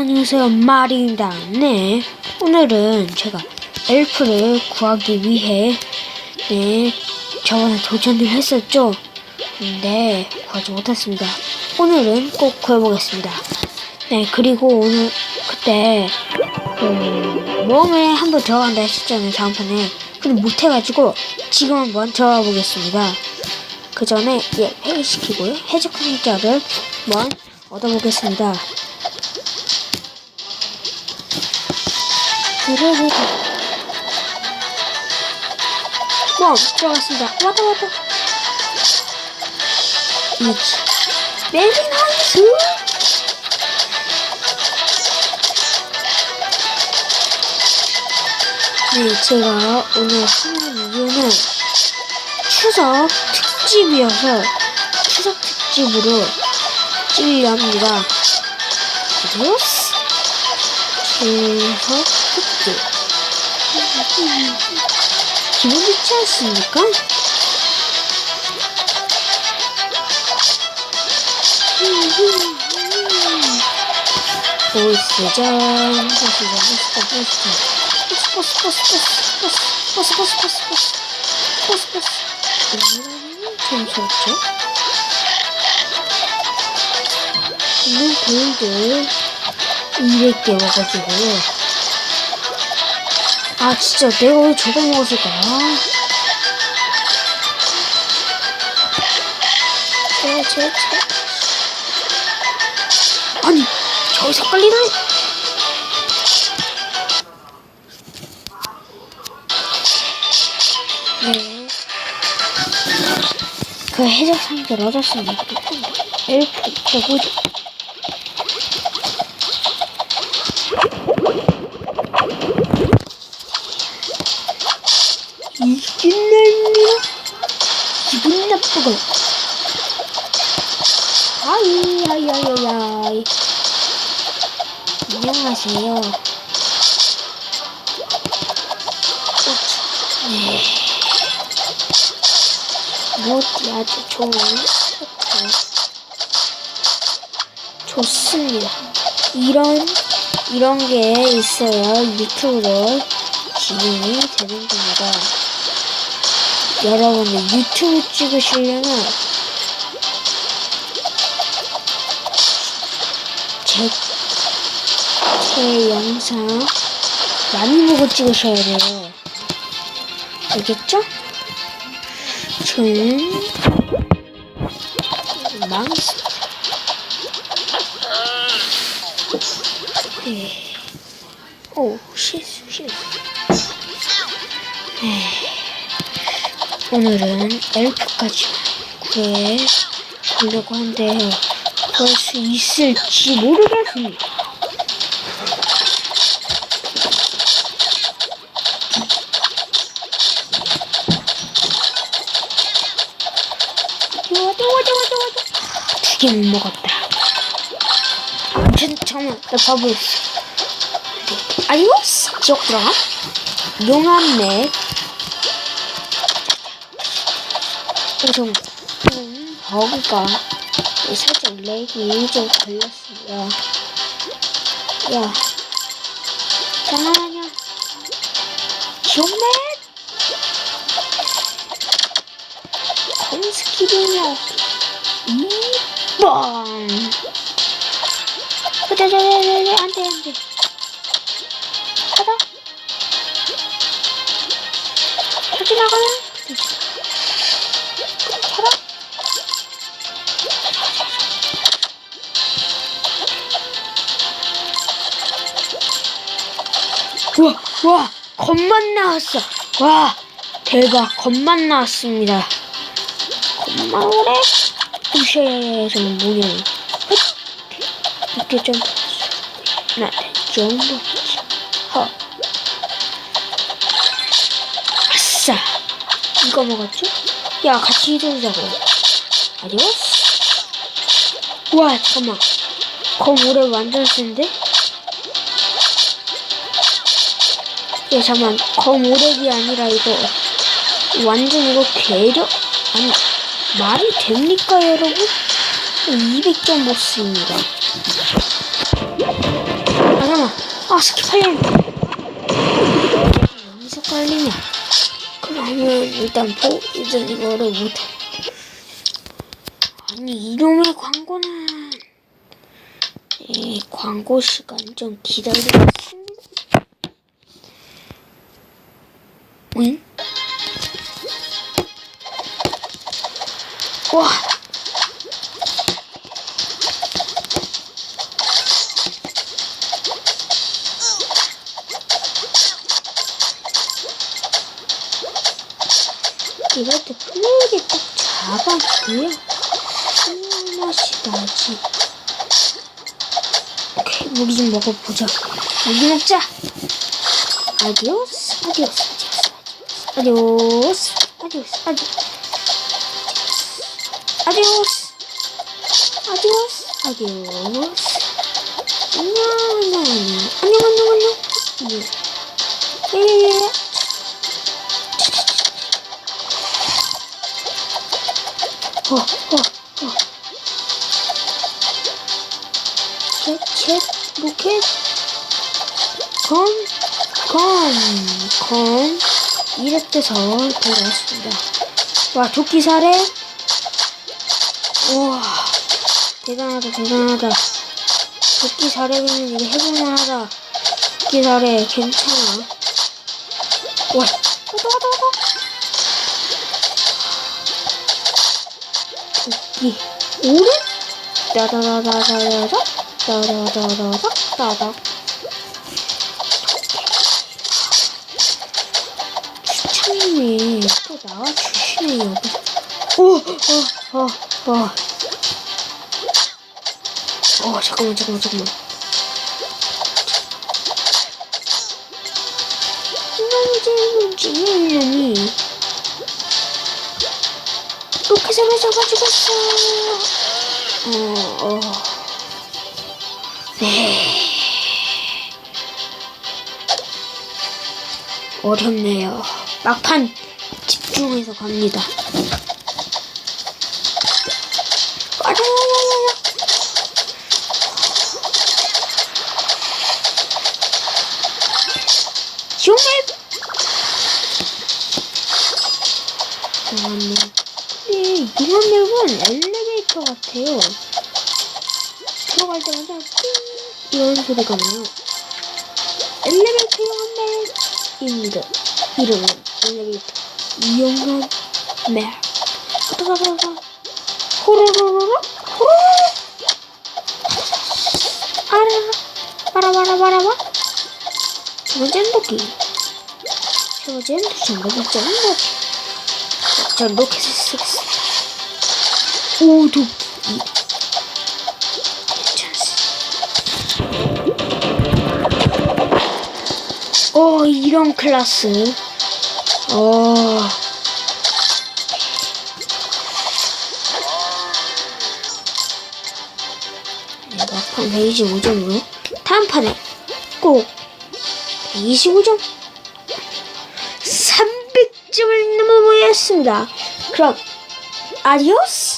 안녕하세요 마리입니다 네. 오늘은 제가 엘프를 구하기 위해 네 저번에 도전을 했었죠? 근데 구하지 못했습니다. 오늘은 꼭 구해보겠습니다. 네 그리고 오늘 그때 음, 몸에 한번 들어간다 했었잖아요 다음판에. 근데 못해가지고 지금 한번 들어가 보겠습니다. 그 전에 예 회의시키고요. 해적 상자를 한번 얻어보겠습니다 그래도 뻥 들어갔습니다. 왔다 왔다. 이지 멜빈 하이스. 네, 제가 오늘 하는 이유는 추석 특집이어서 추석 특집으로 찍으려 합니다. 그래서 특집. 기분 좋지 않습니까? 보스전, 보스전, 보스전, 보스전. 보스, 보스, 보스, 보스, 보스, 보스, 보스, 보스, 보스, 보스. 음, 재밌었죠? 있는 골드 200개 와가지고요. 아 진짜 내가 왜 저거 먹었을까? 제, 제, 제. 아니 저기서 끌리네? 네. 그 해적상자 러저스는 1분 150 기분 나쁘고 아이 아이 아이 아이. 안녕하세요. 네. 무엇이 아주 좋은 좋습니다. 이런 이런 게 있어야 유튜브로 진행이 되는 겁니다. 여러분들 유튜브 찍으시려면 제, 제 영상 많이 보고 찍으셔야 돼요. 알겠죠? 저는 망했습니다. 네. 오, 실수, 실수. 에이. 오늘은 엘프까지 구해 보려고 한데 구할 수 있을지 모르겠습니다. 와자 두개 못 먹었다. 잠깐만 나 바보 있어. 아이오스 지옥 들어가? 용암 맵 우선 음, 버그가 살짝 렉이 좀 걸렸습니다. 야, 잠깐만요. 지옥맵 건스키드냐? 2번. 자자자자자 안 돼 안 돼. 가다 저기 나가면 우와 와 겉만 나왔어. 와 대박 겉만 나왔습니다. 겉만 오래? 부셔야 저는 뭐냐 이렇게 좀 하나 정도 허 아싸. 이거 먹었죠? 야 같이 이동자고. 아디오스 와 잠깐만. 검 오래 완전 센데? 야 잠깐만. 검 오렉이 아니라 이거 완전 이거 괴력 아니 말이 됩니까 여러분? 200점 보스입니다. 아 스킵하려 여기서 깔리냐 그러면 일단 보 일단 이거를 못해 아니 이놈의 광고는 네 광고 시간 좀 기다리겠습니다 이럴 때 플레이를 딱 잡아줘야 맛이 나지. 오케이, 무기 좀 먹어보자. 무기 먹자. 아디오스, 아디오스, 아디오스, 아디오스, 아디오스, 아디오스, 아디오스, 아디오스, 아디오스. 건, 건, 건. 이랬대서 돌아왔습니다. 와, 도끼 사례. 우와, 대단하다, 대단하다. 도끼 사례는 이거 해볼만하다. 도끼 사례, 괜찮아. 와, 왔다, 왔다, 왔다. 도끼 오른 따다다다다다다 따다다다다 따다 추천님이 또 나와주시네요 오 어 어 어 어 잠깐만 잠깐만 잠깐만 이놈이 이제 이놈이 로켓을 맞아가지고 있어. 어, 어. 네. 어렵네요. 막판 집중해서 갑니다. 잠깐만요. 근데 이런 맵은 엘리베이터 같아요. 들어갈 때마다 띵 이런 소리가 나요. 엘리베이터용한 맵입니다. 이름은 여기 이용한 맵. 호로로로로? 호로로로 바라바라바라바 저젠도끼 저젠도끼 저젠도끼 저젠도끼 오도 오 이런 클래스. 어. 네, 막판 125점으로 다음 판에 꼭 125점 300점을 넘어보였습니다. 그럼 아디오스